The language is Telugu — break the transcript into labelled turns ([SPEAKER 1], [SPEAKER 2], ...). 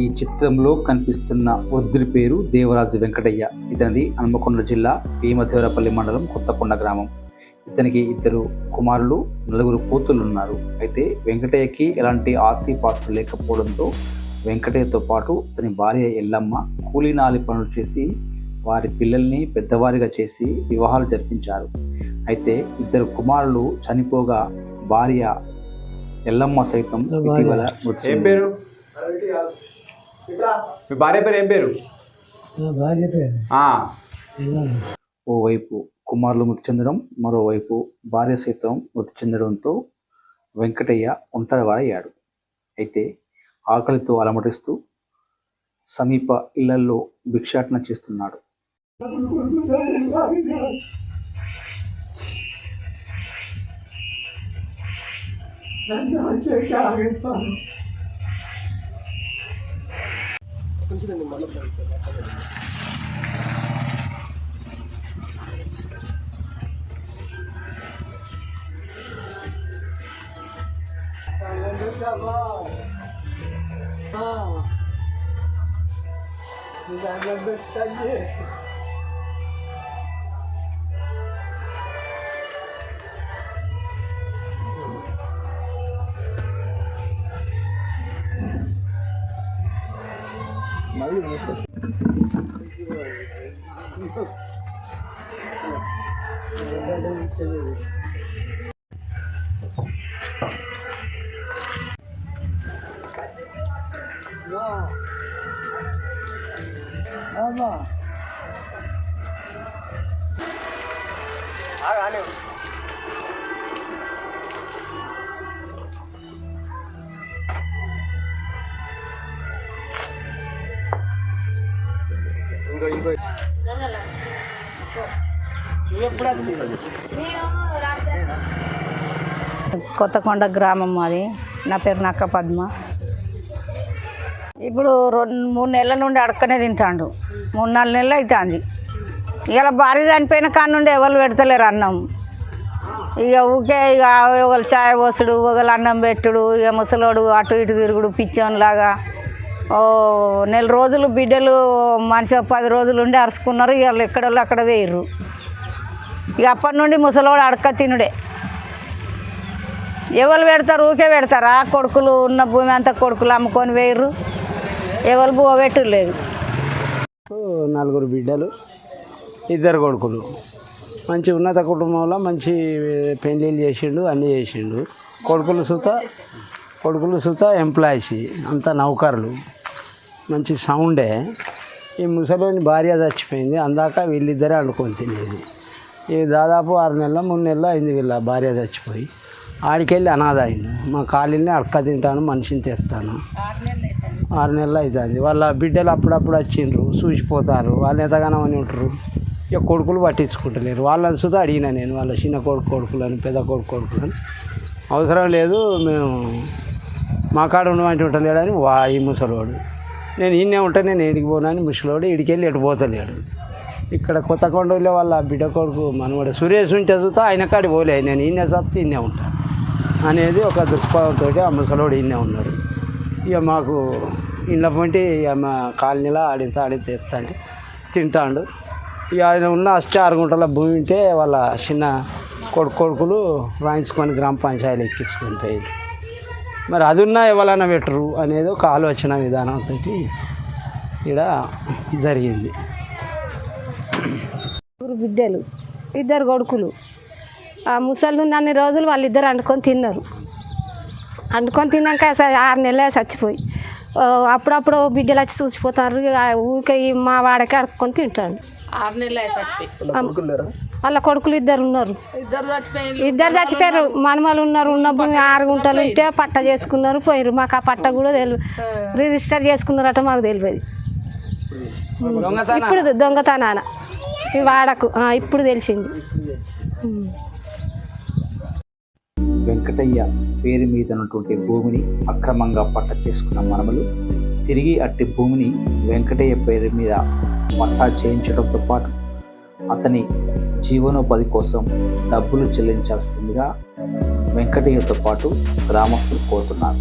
[SPEAKER 1] ఈ చిత్రంలో కనిపిస్తున్న వృద్ధుడి పేరు దేవరాజు వెంకటయ్య. ఇతనిది హన్మకొండ జిల్లా భీమదేవరపల్లి మండలం కొత్తకొండ గ్రామం. ఇతనికి ఇద్దరు కుమారులు నలుగురు కూతుళ్ళు ఉన్నారు అయితే వెంకటయ్యకి ఎలాంటి ఆస్తి పాస్తులు లేకపోవడంతో వెంకటయ్యతో పాటు అతని భార్య ఎల్లమ్మ కూలీనాలి పనులు చేసి వారి పిల్లల్ని పెద్దవారిగా చేసి వివాహాలు జరిపించారు. అయితే ఇద్దరు కుమారులు చనిపోగా భార్య ఎల్లమ్మ సైతం ఇటీవల మృతి
[SPEAKER 2] మీ భార్య పేరు ఏం పేరు?
[SPEAKER 3] భార్య.
[SPEAKER 1] ఓవైపు కుమారులు మృతి చెందడం మరోవైపు భార్య సైతం మృతి చెందడంతో వెంకటయ్య ఒంటరివారయ్యాడు అయితే ఆకలితో అలమటిస్తూ సమీప ఇళ్ళలో భిక్షాటన చేస్తున్నాడు.
[SPEAKER 4] 컨시드는 말로 아, 이거 안 된다, 이 많이 넣었어. 와. 아마. 아, 안에.
[SPEAKER 5] కొత్తకొండ గ్రామం మాది నా పేరు నక్క పద్మ. ఇప్పుడు రెండు మూడు నెలల నుండి అడక్కనే తింటాడు. మూడు నాలుగు నెలలు అవుతుంది ఇలా భార్య చనిపోయిన కాడ నుండి ఎవరు పెడతలేరు అన్నం. ఇక ఊకే ఇక ఒకళ్ళు చాయ్ పోసుడు ఒకళ్ళు అన్నం పెట్టుడు ఇక ముసలోడు అటు ఇటు తిరుగుడు పిచ్చోన్లాగా. నెల రోజులు బిడ్డలు మనిషి పది రోజులు ఉండి అరుచుకున్నారు ఇవాళ ఎక్కడోళ్ళు అక్కడ వేయరు. ఇక అప్పటి నుండి ముసలివాడు అడక్క తినుడే. ఎవరు పెడతారు ఊకే పెడతారా? కొడుకులు ఉన్న భూమి అంతా కొడుకులు అమ్ముకొని వేయరు. ఎవరు బువ పెట్టలేదు
[SPEAKER 3] నలుగురు బిడ్డలు ఇద్దరు కొడుకులు. మంచి ఉన్నత కుటుంబంలో మంచి పెళ్ళిళ్ళు చేసిండు అన్నీ చేసిండు. కొడుకులు సుత కొడుకులు సుత ఎంప్లాయీస్ అంతా నౌకర్లు. మంచి సౌండే. ఈ ముసలోని భార్య చచ్చిపోయింది. అందాక వీళ్ళిద్దరే వండుకొని తినేది. ఇది దాదాపు ఆరు నెలలు మూడు నెలలు అయింది వీళ్ళ భార్య చచ్చిపోయి. ఆడికెళ్ళి అనాథ అయిండు మా కాలిని అడక తింటాను మనిషిని తెస్తాను. ఆరు నెలలు అవుతుంది వాళ్ళ బిడ్డలు అప్పుడప్పుడు వచ్చిండ్రు చూసిపోతారు. వాళ్ళు ఎంతగానో అని ఉంటారు. ఇక కొడుకులు పట్టించుకుంటలేరు. వాళ్ళని సుధా అడిగిన నేను వాళ్ళ చిన్న కొడుకు కొడుకులని పెద్ద కొడుకు కొడుకులని. అవసరం లేదు మేము మా కాడ ఉండమంటే ఉంటలేడని వా ఈ ముసలోడు. నేను ఈయనే ఉంటా నేను ఏడికి పోనని ముషిలోడు ఇడికెళ్ళి ఎటు పోతలేడు. ఇక్కడ కొత్తకొండలో వాళ్ళ బిడ్డ కొడుకు మనవాడు సురేష్ ఉంటే చూస్తా ఆయన కాడి పోలే. నేను ఈయన సత్తి ఈయనే ఉంటా అనేది ఒక దృక్పథంతో ఆ ముసలోడు ఈయనే ఉన్నాడు. ఇక మాకు ఇంట్లో పంటి ఇక మా కాలనీలో ఆడితే ఆడితే తెస్తాండి తింటాడు. ఇక ఆయన ఉన్న అష్ట ఆరు గుంటల భూమి ఉంటే వాళ్ళ చిన్న కొడుకు కొడుకులు రాయించుకొని గ్రామ పంచాయతీలు ఎక్కించుకొని పోయారు మరి అది ఉన్నా ఎవరైనా పెట్టరు అనేది ఒక ఆలోచన విధానంతో ఇక్కడ జరిగింది.
[SPEAKER 6] బిడ్డలు ఇద్దరు కొడుకులు. ఆ ముసళ్ళు అన్ని రోజులు వాళ్ళిద్దరు వండుకొని తిన్నారు. వండుకొని తిన్నాక ఆరు నెలలే చచ్చిపోయి. అప్పుడప్పుడు బిడ్డలు వచ్చి చూసిపోతారు ఊరికే మా వాడకే అడుక్కొని తింటాడు వాళ్ళ కొడుకులు ఇద్దరు ఉన్నారు. ఇద్దరు చచ్చిపోయారు మనమలు ఉన్నారు ఉన్న భూమి ఆరు గుంటలు ఉంటే పట్ట చేసుకున్నారు పోయారు మాకు ఆ పట్ట కూడా తెలియదు రిజిస్టర్ చేసుకున్నారట మాకు తెలియదు ఇప్పుడు దొంగతనాన. ఈ వాడకు ఆ, ఇప్పుడు తెలిసింది.
[SPEAKER 1] వెంకటయ్య పేరు మీద ఉన్నటువంటి భూమిని అక్రమంగా పట్ట చేసుకున్న మనమలు తిరిగి అట్టి భూమిని వెంకటయ్య పేరు మీద పట్టా చేయించడంతో పాటు అతని జీవనోపాధి కోసం డబ్బులు చెల్లించాల్సిందిగా వెంకటయ్యతో పాటు గ్రామస్తులు కోరుతున్నారు.